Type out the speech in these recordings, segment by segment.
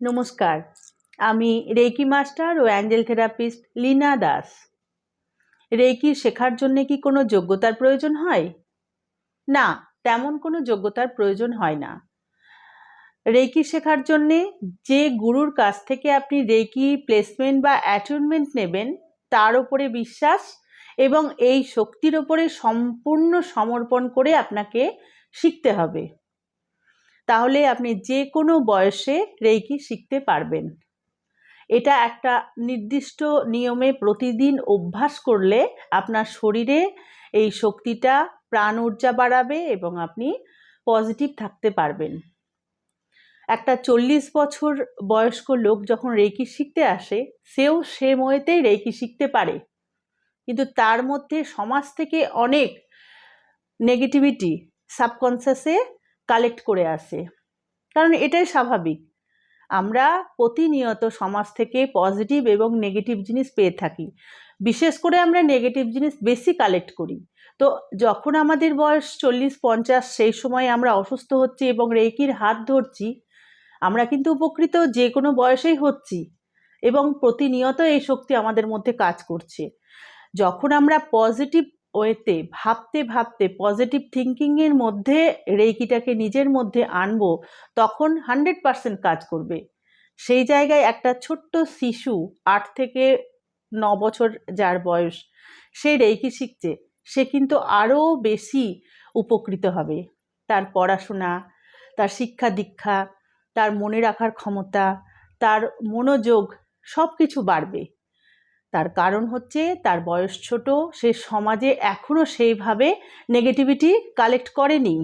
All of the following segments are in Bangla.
নমস্কার। আমি রেকি মাস্টার ও angel therapist Leena Das. Reiki শেখার জন্য কি কোনো যোগ্যতার প্রয়োজন হয়? না, তেমন কোনো যোগ্যতার প্রয়োজন হয় না। রেকি শেখার জন্যে যে গুরুর কাছ থেকে আপনি রেকি প্লেসমেন্ট বা অ্যাটুনমেন্ট নেবেন, তার ওপরে বিশ্বাস এবং এই শক্তির ওপরে সম্পূর্ণ সমর্পণ করে আপনাকে শিখতে হবে। তাহলে আপনি যে কোনো বয়সে রেইকি শিখতে পারবেন। এটা একটা নির্দিষ্ট নিয়মে প্রতিদিন অভ্যাস করলে আপনার শরীরে এই শক্তিটা, প্রাণ ঊর্জা বাড়াবে এবং আপনি পজিটিভ থাকতে পারবেন। একটা চল্লিশ বছর বয়স্ক লোক যখন রেকি শিখতে আসে, সেও সে ময়েতেই রেকি শিখতে পারে। কিন্তু তার মধ্যে সমাজ থেকে অনেক নেগেটিভিটি সাবকনসিয়াসে কালেক্ট করে আসে। কারণ এটাই স্বাভাবিক। আমরা প্রতিনিয়ত সমাজ থেকে পজিটিভ এবং নেগেটিভ জিনিস পেয়ে থাকি। বিশেষ করে আমরা নেগেটিভ জিনিস বেশি কালেক্ট করি। তো যখন আমাদের বয়স চল্লিশ, পঞ্চাশ, সেই সময় আমরা অসুস্থ হচ্ছি এবং রেকির হাত ধরছি, আমরা কিন্তু উপকৃত যে কোনো বয়সেই হচ্ছি এবং প্রতিনিয়ত এই শক্তি আমাদের মধ্যে কাজ করছে। যখন আমরা পজিটিভ ওয়েতে ভাবতে ভাবতে পজিটিভ থিঙ্কিংয়ের মধ্যে রেইকিটাকে নিজের মধ্যে আনব, তখন হান্ড্রেড পারসেন্ট কাজ করবে। সেই জায়গায় একটা ছোট্ট শিশু আট থেকে ন বছর যার বয়স, সে রেইকি শিখছে, সে কিন্তু আরও বেশি উপকৃত হবে। তার পড়াশোনা, তার শিক্ষা দীক্ষা, তার মনে রাখার ক্ষমতা, তার মনোযোগ সব কিছু বাড়বে। তার কারণ হচ্ছে তার বয়স ছোট, সে সমাজে এখনও সেইভাবে নেগেটিভিটি কালেক্ট করেনি।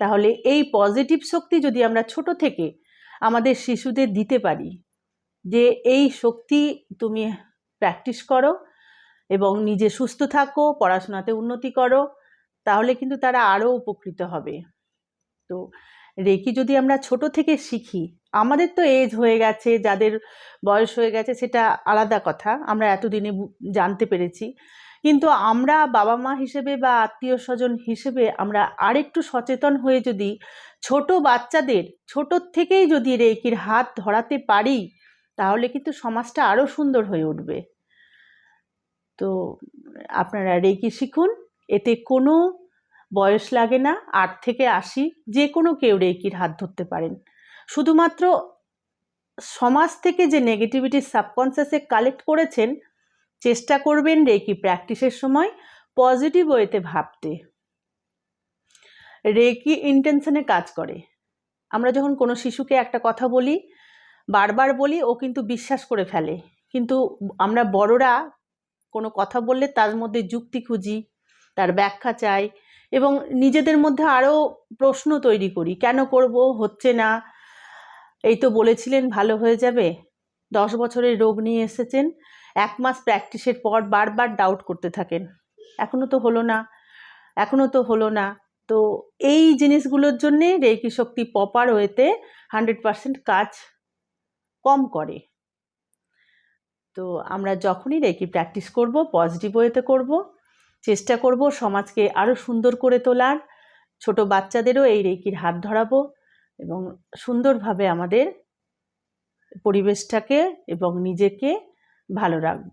তাহলে এই পজিটিভ শক্তি যদি আমরা ছোট থেকে আমাদের শিশুদের দিতে পারি, যে এই শক্তি তুমি প্র্যাকটিস করো এবং নিজে সুস্থ থাকো, পড়াশোনাতে উন্নতি করো, তাহলে কিন্তু তারা আরও উপকৃত হবে। তো রেকি যদি আমরা ছোট থেকে শিখি আমাদের তো এজ হয়ে গেছে, যাদের বয়স হয়ে গেছে সেটা আলাদা কথা, আমরা এতদিনে জানতে পেরেছি। কিন্তু আমরা বাবা মা হিসেবে বা আত্মীয় স্বজন হিসেবে আমরা আরেকটু সচেতন হয়ে যদি ছোট বাচ্চাদের ছোটোর থেকেই যদি রেকির হাত ধরাতে পারি, তাহলে কিন্তু সমাজটা আরও সুন্দর হয়ে উঠবে। তো আপনারা রেকি শিখুন, এতে কোনো বয়স লাগে না, আট থেকে আশি যে কোনো কেউ রেকির হাত ধরতে পারেন। শুধুমাত্র সমাজ থেকে যে নেগেটিভিটি সাবকনসিয়াসে কালেক্ট করেছেন, চেষ্টা করবেন রেকি প্র্যাকটিসের সময় পজিটিভ ওয়েতে ভাবতে। রেকি ইন্টেনশনে কাজ করে। আমরা যখন কোনো শিশুকে একটা কথা বলি, বারবার বলি, ও কিন্তু বিশ্বাস করে ফেলে। কিন্তু আমরা বড়রা কোনো কথা বললে তার মধ্যে যুক্তি খুঁজি, তার ব্যাখ্যা চাই এবং নিজেদের মধ্যে আরও প্রশ্ন তৈরি করি, কেন করব, হচ্ছে না এই তো বলেছিলেন ভালো হয়ে যাবে। দশ বছরের রোগ নিয়ে এসেছেন। এক মাস প্র্যাকটিসের পর বারবার ডাউট করতে থাকেন। এখনও তো হলো না। এখনও তো হলো না। তো এই জিনিসগুলোর জন্যে রেকি শক্তি পপার ওয়েতে হান্ড্রেড পারসেন্ট কাজ কম করে। তো আমরা যখনই রেকি প্র্যাকটিস করব পজিটিভ ওয়েতে করব, চেষ্টা করব সমাজকে আরও সুন্দর করে তোলার। ছোট বাচ্চাদেরও এই রেকির হাত ধরাবো। এবং সুন্দরভাবে আমাদের পরিবেশটাকে এবং নিজেকে ভালো রাখব।